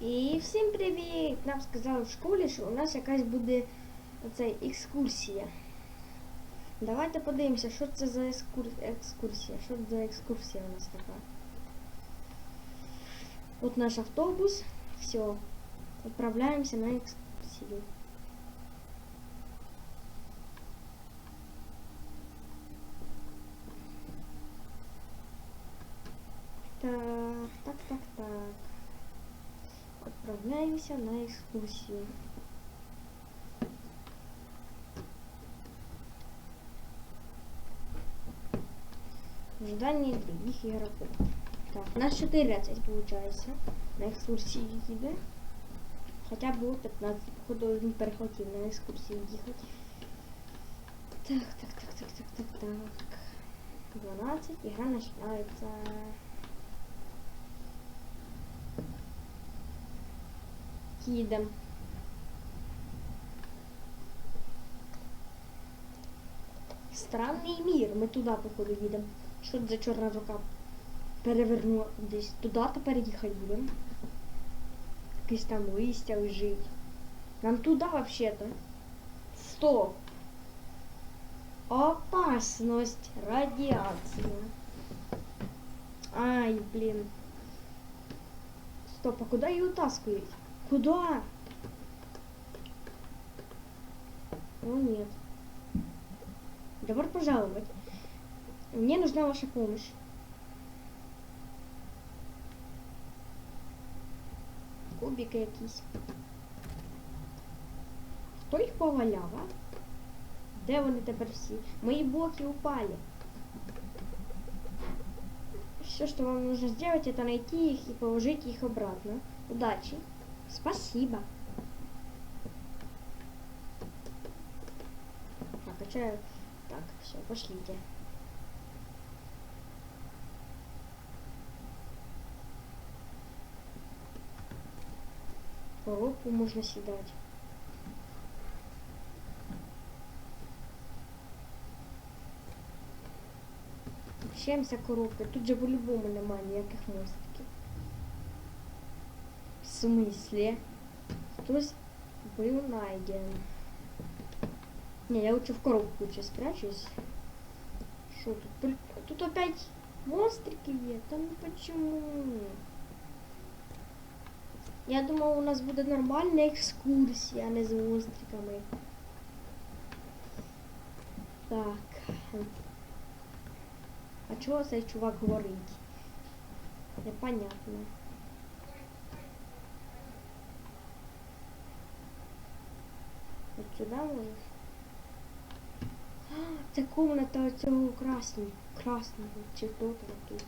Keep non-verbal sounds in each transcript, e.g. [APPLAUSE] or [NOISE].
І всім привіт! Нам сказали в школі, що у нас якась буде оцей екскурсія. Давайте подивимося, що це за екскур... екскурсія. Що це за екскурсія у нас така. От наш автобус. Все. Відправляємося на екскурсію. Так, так, так, так. Отправляемся на экскурсию. В ожидании других игроков. Так, у нас 14 получается. На экскурсии їде. Хоча було 15. Походу він перехотів на екскурсію їхати. Так, так, так, так, так, так, так. 12. Игра начинается. Їдем. Странний мір. Ми туди, походу, їдемо. Що це за чорна рука? Перевернула десь туди тепер їхати будемо. Якесь там листя лежить. Нам туди взагалі-то. Стоп. Опасность радиации. Ай, блин. Стоп, а куда ее утаскивать? Куда? О, нет. Добро пожаловать. Мне нужна ваша помощь. Кубики якісь. Хто їх поваляв, а? Де вони тепер всі? Мої блоки упали. Все, что вам нужно сделать, это найти их и положить их обратно. Удачи. Спасибо. Так, а чё... Так, все, пошлите. Коробку можно съедать. Чимся коробка? Тут же по-любому немає ніяких мостиків. Смысле? Хтось был найден. Не, я лучше в коробку лучше спрячусь. Что тут? При- Тут опять монстрики есть? Да ну почему? Я думал, у нас буде нормальна екскурсія, а не з монстриками. Так. А чого цей чувак говорить? Непонятно. От сюди можеш? А, це комната цього красного. Красного. Чи хто там тут?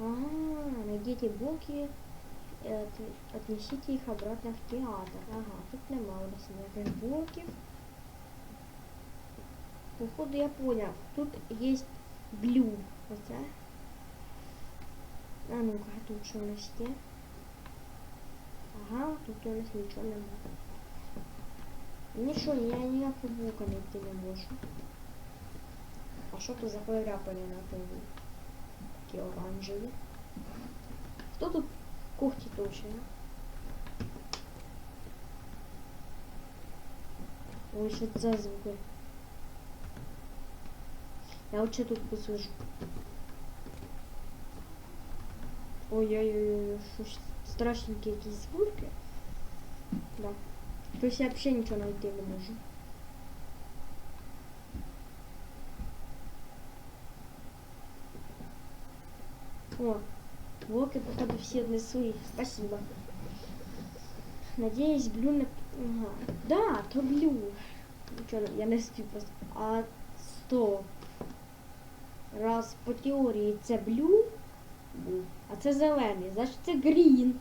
Ага, найдите блоки. э, от- Отнесите их обратно в театр. Ага, тут нема у нас ніяких блоків. Походу я понял. Тут есть блю. Оце. А ну-ка, тут що у нас є? Ага, тут у нас нічого немає. Нічого, я ніякого блока знайти не можу. А що тут за подряпини на полу? Такі оранжеві. Хто тут кухті точно? Ой, що це за звуки? Я лучше тут посижу. Ой-ой-ой, щось страшненькі якісь звуки. Да. Тобто я взагалі нічого знайти не можу. О, блоки, походу, все отнесу. Спасибо. Надеюсь, блю на... Ага. Да, то блю. Ничего, я не спів просто. А, стоп. Раз по теорії це блю а це зелений, значить це грін.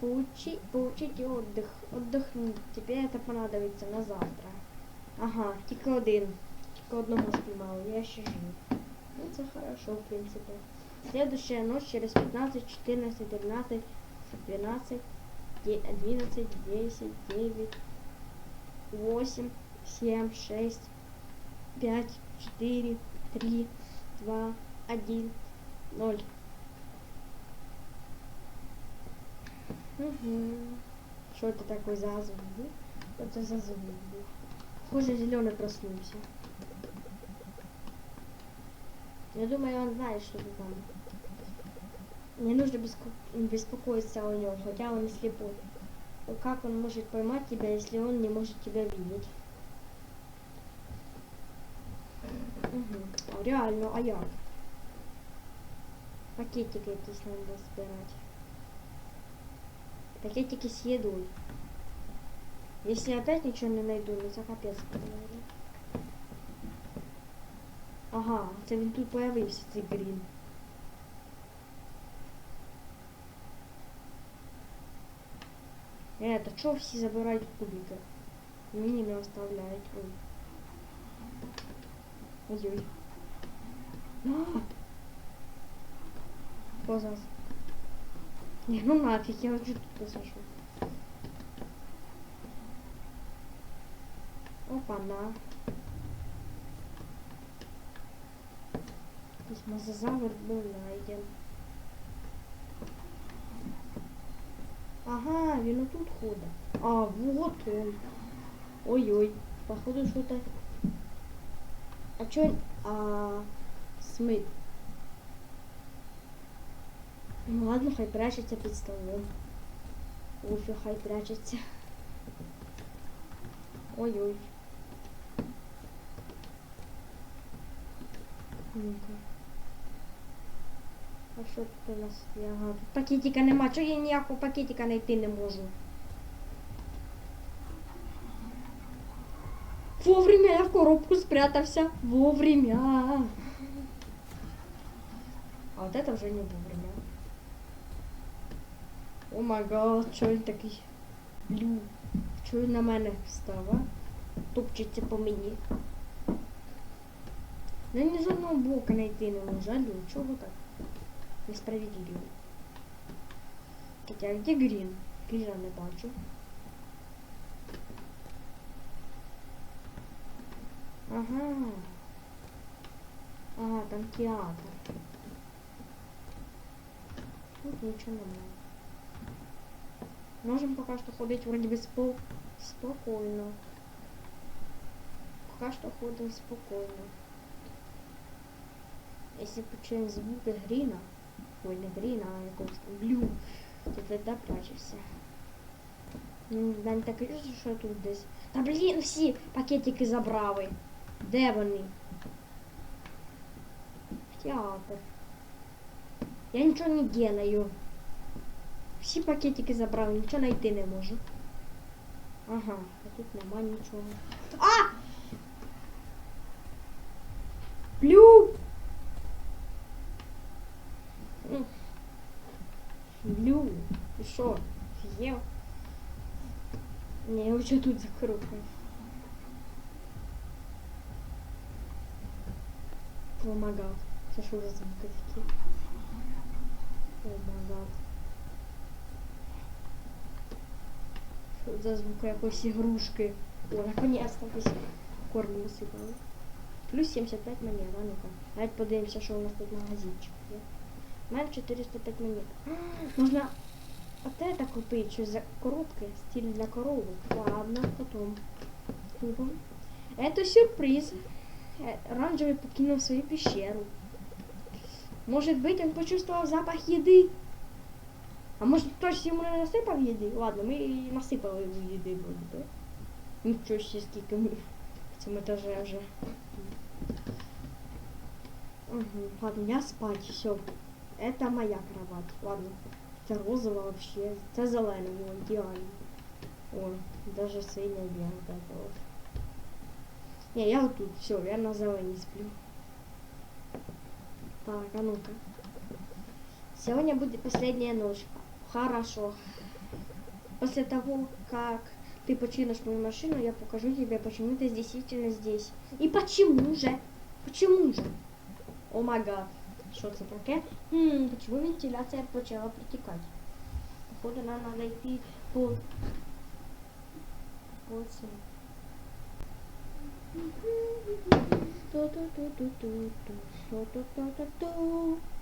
Получи, получите отдых, отдохнуть. Тебе это понадобится на завтра. Ага, тільки один. Тільки одного спіймали, я ще жив. Ну це хорошо, в принципі. Следующая ночь через 15, 14, 13, 12, де- 11, 10, 9, 8, 7, 6, 5, 4, 3, два, один, ноль. Угу. Что это такое за звук? это за звук? Похоже, зеленый проснулся. Я думаю, он знает, что ты там. Не нужно беспокоиться о нем, хотя он и слепой. Но как он может поймать тебя, если он не может тебя видеть? Угу. Реально, а як? Пакетики якісь надо збирати. Пакетики с едой. Если опять ничего не найду, ну це капець буде. Ага, це він тут появився, цей грін. Е, то чого всі забирають кубики? Мені не оставляють. Ой. Ой-ой. А! Позас. Не, ну нафиг, я вот тут посажу. Опа-на. Здесь мозазавр был найден. Ага, він тут ходить. А, вот он. Ой-ой, походу что-то... А чё... А... Смыт. Ну ладно, хай прячеться під столом. Уфі, хай прячеться. Ой-ой. Ну-ка. А що тут у нас є? Ага, тут пакетика нема. Чого я ніякого пакетика знайти не можу? Вовремя я в коробку спрятався. Вовремя. А вот это уже не вовремя. О май гад, що він такий? Лю. Що він на мене став, а? Топчеться по мені. Ну ні з одного боку знайти не можу, алло, чого так? Несправедливо. Хотя, а где Грін? Гріна не бачу. Ага. Ага, там театр. Тут ничего немає. Можем пока что ходить вроде бы спо... спокойно. Пока что ходим спокойно. Если почуем звуки Гріна, ой, не Гріна, а якогось там Блю, то тогда прячешься. Ну, Дань так кажу, що тут десь. Та блін, всі пакетики забрали. Де вони? В театр. Я нічого не делаю. Всі пакетики забрали, нічого знайти не можу. Ага, а тут нема нічого. А! Блю! Ну. Блю, ти що? Фієв? Не, я вже тут закрутив. О май гад. Це що за звуки такі? О за звуки якоїсь ігрушки? О, наконец-то якось корм насипали. Плюс 75 монет, а ну-ка. Давайте подивимося, що у нас тут магазинчик є. У мене 405 монет. Можна от это купить, что за коробки, стиль для коровок. Ладно, потом купим. Это сюрприз. Э, Оранжевый покинул свою пещеру. Может быть, он почувствовал запах еды. А может, кто-то ему не насыпал еды? Ладно, мы и насыпали ему еды вроде бы. Ничего себе, сколько мы в цьому этаже уже. Угу. Ладно, я спать, все. Это моя кровать. Ладно. Це розова вообще. Це зелена, ну ідеально. О, даже синя є вот это вот. Не, я вот тут, все, я на зелені сплю. Так, а ну-ка. Сегодня будет последняя ночь. Хорошо. После того, как ты починишь мою машину, я покажу тебе, почему ты действительно здесь. И почему же? Почему же? О май гад. Що це таке? Хм, почему вентиляція почала протікати? Походу нам надо йти по... по цим. Ту-ту-ту-ту-ту-ту. Ту-ту-ту-ту-ту. Опа-на.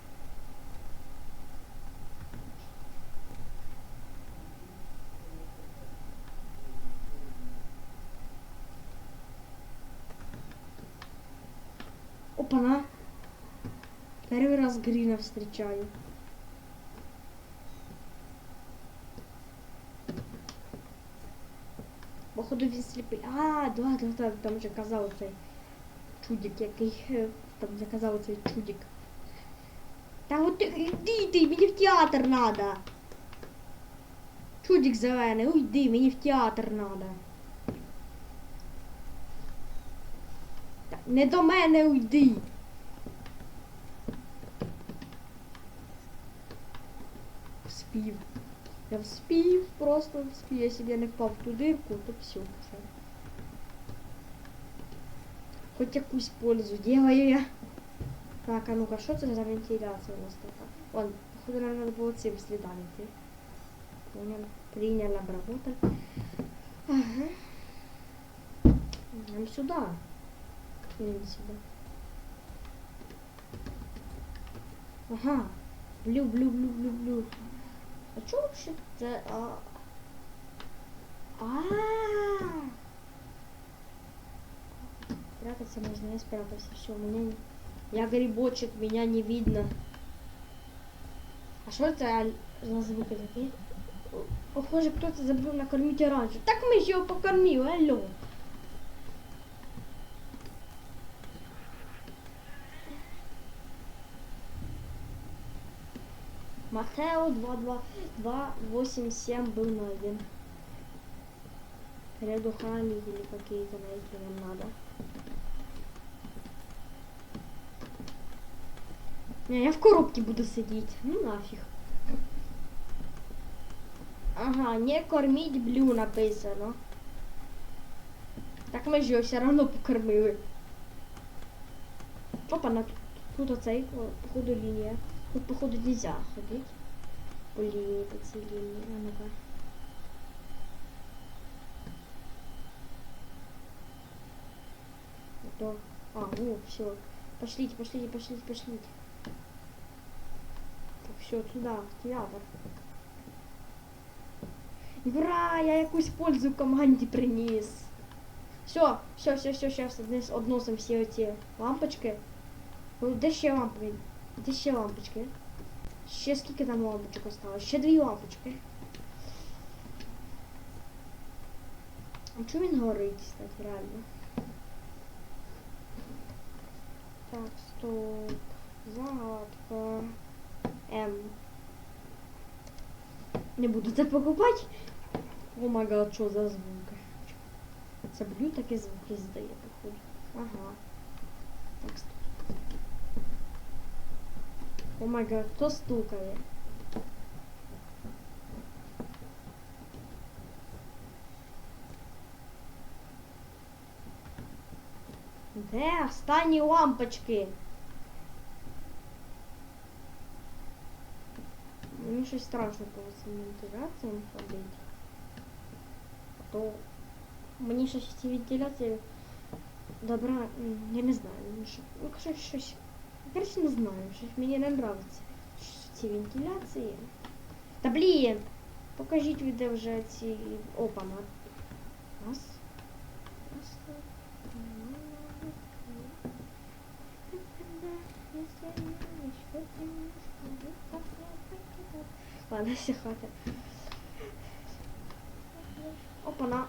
Первый раз Грина встречаю. Походу він сліпий. А, да, да, да, там же казав цей чудик, який [LAUGHS] е, там заказав цей чудик. Та от ти йди ти, мені в театр надо. Чудик зелений, уйди, мені в театр надо. Та Не до мене уйди. Вспів. Я вспів, просто вспів. Якщо б я не впав в ту дирку, то все. все. Хоть якусь пользу делаю я. Так, а ну-ка, що це за вентиляція у нас така? Вон, походу, нам надо було цим слідам йти. Понял. Принял, обработал. Ага. Нам сюда. Или не сюда. Ага. Блю, блю, блю, блю, блю. А чё вообще это? А, а, Прятаться можно, я спрятался. Все, меня. Я грибочек, меня не видно. А что это за звуки такие? Похоже, кто-то забыл накормить оранжу. Так мы его покормили, алло. Матео 22287 был найден. Предухами или какие-то найти нам надо. Не, я в коробке буду сидеть. Ну нафиг. Ага, не кормить блю написано. Так ми ж його все равно покормили. Опа, на тут оцей, о, походу лінія. Тут походу нельзя ходить. По лінії, по цій лінії. А ну-ка. То. А, ну, все. Пошлите, пошлите, пошлите, пошлите. Так, все, туда, в театр. Ура, я якусь пользу команді приніс. Все, все, все, все, сейчас односим всі оці лампочки. Ну, Де ще лампи? Де ще лампочки? Ще скільки там лампочок осталось? Ще дві лампочки. А чому він горить, кстати, реально? Так, стоп. Загадка. М. Не буду це покупати. О май гад, що за звуки? Це блю такі звуки здає, походу. Ага. Так, стоп. О май гад, хто стукає? Де останні лампочки? Мені щось страшно по цим вентиляціям ходить. А То мені щось ці вентиляції добра, м, я не знаю. ну, що- Ну, щось, щось. Короче, не знаю, щось мені не нравиться. Щось Ці вентиляції. Та блін! Покажіть де вже ці опана. Раз. Раз. Ладно, все хватит. Опа-на.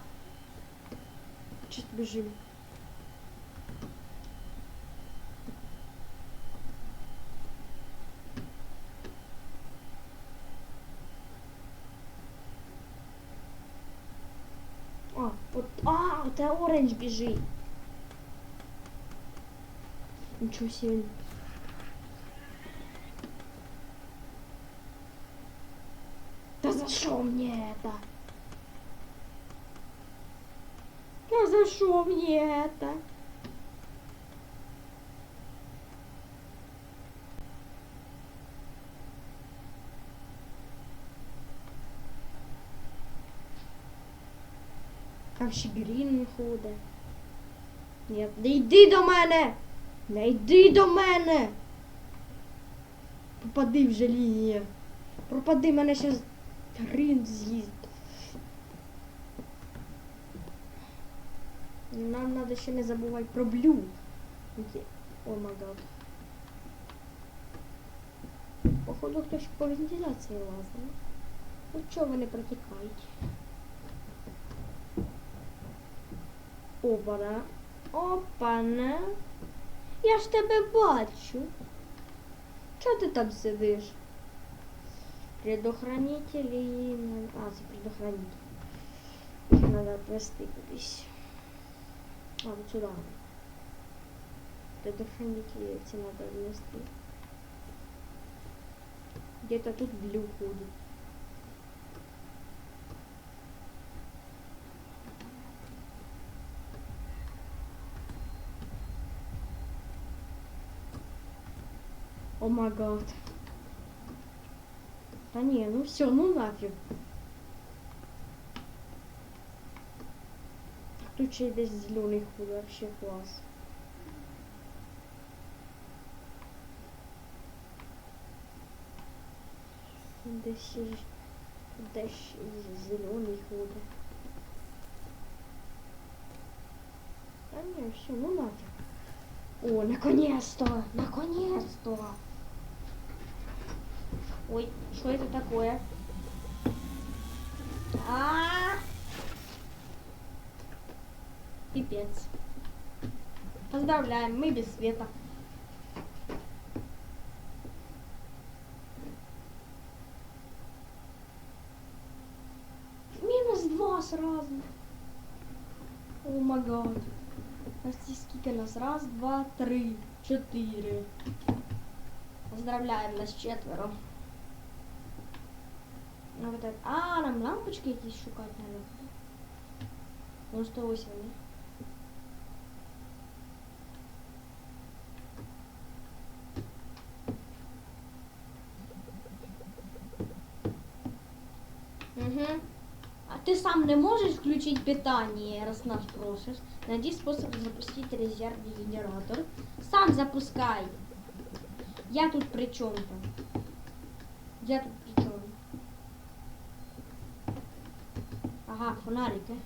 Чуть бежим. Оранж бежит. Ничего себе. Да за что мне это? Да за что мне это? Там Грін ходить. Ні, не йди до мене! Не йди до мене! Попади вже лінія. Пропади мене ще грин з'їсть. Нам треба ще не забувати про блю. О май. Походу хтось по вентиляції лазив. Ну чого ви не Опана. Опана. Я ж тебе бачу. Чого ти там сидиш? Предохранителі. А, це предохранитель. Їх треба отвести кудись. А, вот сюда. Предохранители эти надо внести. Где-то тут блю ходит. О май не, ну все, ну нафиг. Тут ще й десь зелений хуй, вообще класс. Десь ще ж- десь ще й зелений ходить. Да не, все, ну нафиг. О, наконец-то! Наконец-то! Ой, что это такое? А, Пипец. Поздравляем, мы без света. Минус два сразу. О май гад. Сколько нас? Раз, два, три, четыре. Поздравляем, нас четверо. Ну, вот это... А, нам лампочки якісь шукати надо. Ну, что ось вони. Угу. А ты сам не можешь включить питание, раз нас просишь? Найди способ запустить резервный генератор. Сам запускай. Я тут при чем-то. Я тут при чем? Ага, фонарики.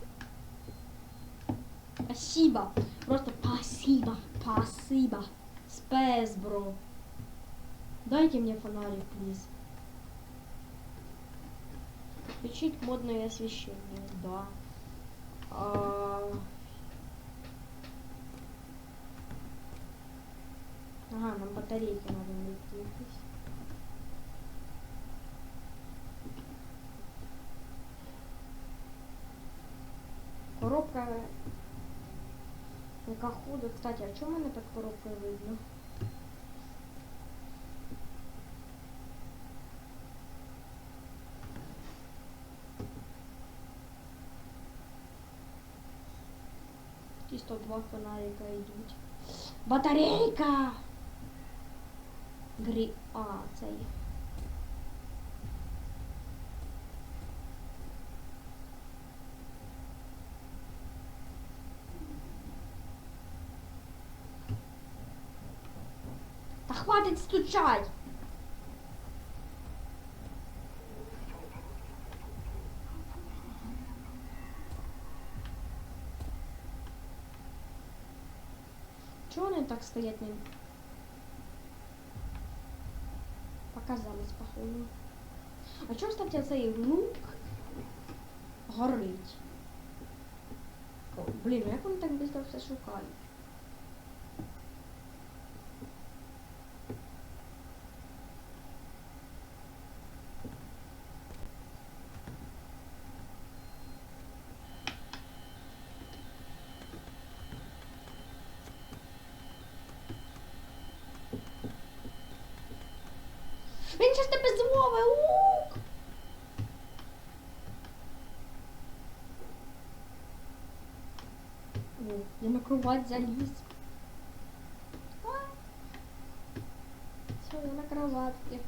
Спасибо. Просто спасибо. Спасибо. Спэс, бро. Дайте мне фонарик, плиз. Включить модное освещение, да. А... Ага, нам батарейки надо найти. якісь. Коробка яка худа. Кстати, а чому мене під коробкою видно? Ті 102 фонарика йдуть. Батарейка! Грі... А, це Хватить стучать! Чего они так стоять не... Показались, походу. А чого, кстати, цей лук горить? Блін, ну як вони так швидко все шукають? Він щас тебе зловить! Лук! О, я на кровать заліз. Все, я на кроватке.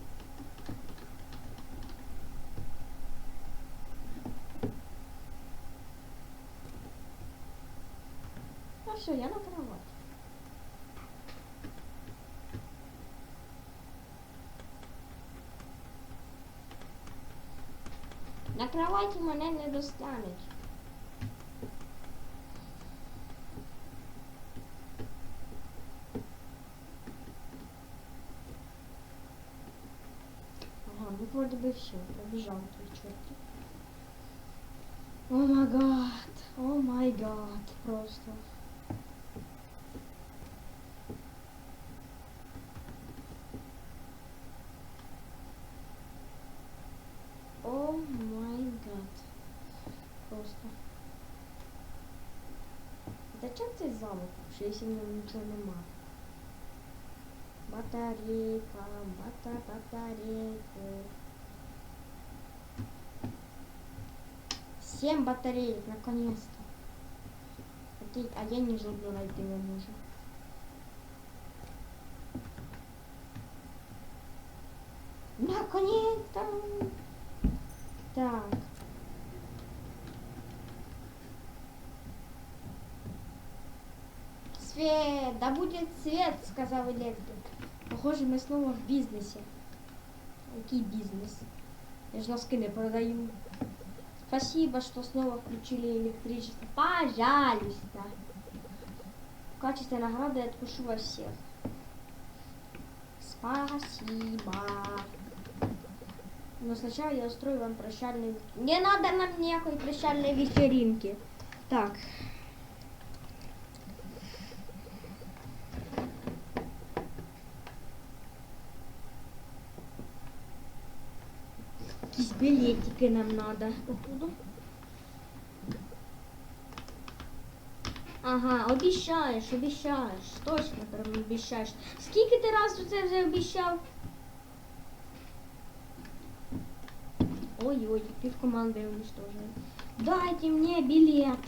Ну все, я на кровать. На кроваті мене не достануть. Ага, ну вроде бы все, пробежал твой чертик. О май гад, о май гад, просто. О май гад. Просто. Зачем цей замок, ньому нічого нема? Батарейка, бата, батарейку. Семь батареек, наконец-то. Окей, а я не жодну найти не можу. Наконец-то! Так. Свет, да будет свет, сказал электрик. Похоже, мы снова в бизнесе. Какий бизнес? Я же носки не продаю. Спасибо, что снова включили электричество. Пожалуйста. В качестве награды я откушу вас всех. Спасибо. Но сначала я устрою вам прощальный... Не надо нам никакой прощальной вечеринки. Так. Якісь билетики нам надо, походу. Ага, обіщаєш, обіщаєш. Точно прям обіщаєш. Скільки ти разів це вже обіщав? Ой-ой, пів команди уничтожили. Дайте мне билет.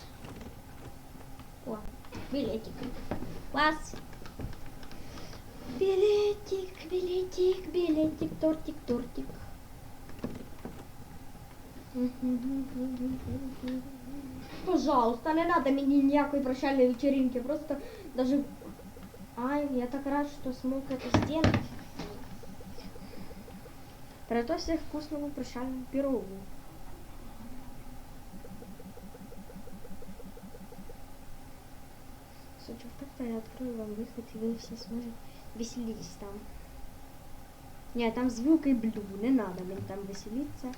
О, билетик. Класс. Билетик, билетик, билетик, тортик, тортик. Пожалуйста, не надо мне никакой прощальной вечеринки. Просто даже... Ай, я так рад, что смог это сделать. Приготовься к вкусному прощальному пирогу. Случай так-то я открою вам выход, и вы все сможете веселитесь там. Нет, там звук и блю, не надо мне там веселиться.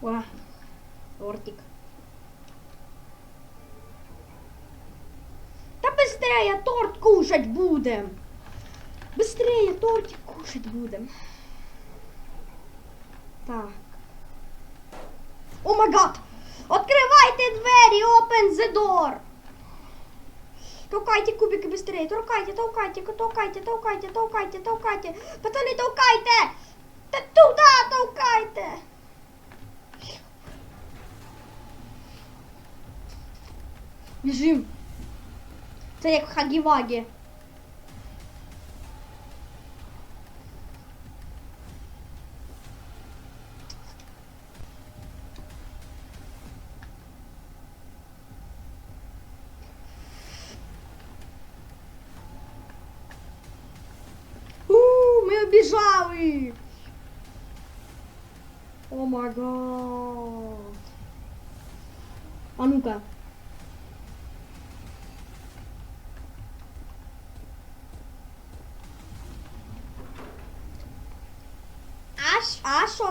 О, тортик. Да быстрее торт кушать будем. Быстрее тортик кушать будем. Так. О май гад! Открывайте двери, open the door! Толкайте кубики быстрее, толкайте, толкайте, толкайте, толкайте, толкайте, толкайте. Пацаны, толкайте! Да туда толкайте! Біжим. Це як в Хагі-Вагі. У, ми обіжали. О май гад. А ну-ка.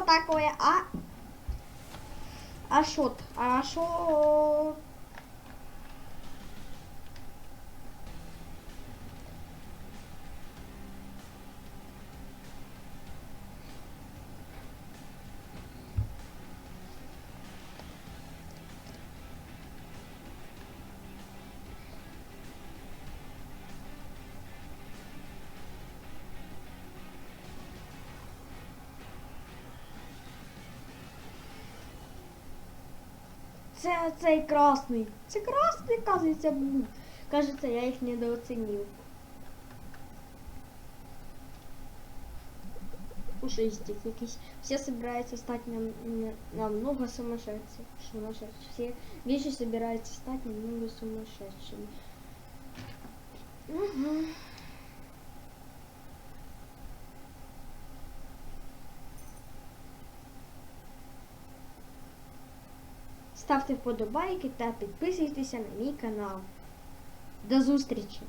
Такое? А? А шо? це цей красний. Це красний, кажеться, був. Кажеться, я їх недооцінив. Пушистик якийсь. Все собираются стать нам, на- намного сумасшедших. Сумасшедших. Все більше собираются стать намного сумасшедшими. Угу. Ставте вподобайки та підписуйтеся на мій канал. До зустрічі!